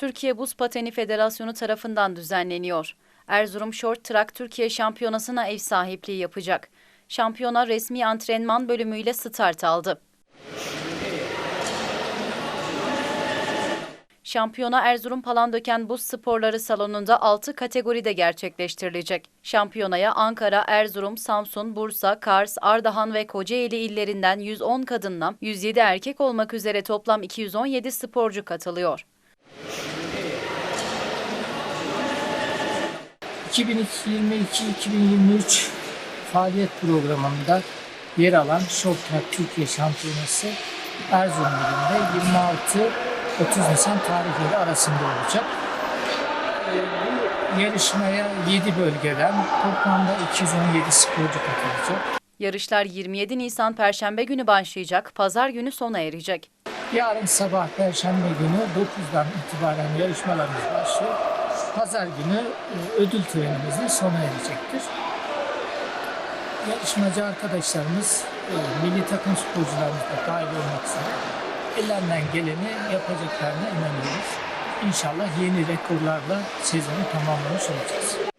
Türkiye Buz Pateni Federasyonu tarafından düzenleniyor. Erzurum Short Track Türkiye Şampiyonası'na ev sahipliği yapacak. Şampiyona resmi antrenman bölümüyle start aldı. Şampiyona Erzurum Palandöken Buz Sporları Salonu'nda 6 kategoride gerçekleştirilecek. Şampiyonaya Ankara, Erzurum, Samsun, Bursa, Kars, Ardahan ve Kocaeli illerinden 110 kadınla 107 erkek olmak üzere toplam 217 sporcu katılıyor. 2022-2023 faaliyet programında yer alan Short Track Türkiye Şampiyonası Erzurum ilinde 26-30 Nisan tarihleri arasında olacak. Ee, Bu yarışmaya 7 bölgeden toplamda 217 sporcu katılacak. Yarışlar 27 Nisan Perşembe günü başlayacak, pazar günü sona erecek. Yarın sabah Perşembe günü 9'dan itibaren yarışmalarımız başlıyor. Pazar günü e, ödül törenimizle sona erecektir. Yarışmacı arkadaşlarımız, e, milli takım sporcularımız da dahil olmak üzere ellerinden geleni yapacaklarına inanıyoruz. İnşallah yeni rekorlarla sezonu tamamlamış olacağız.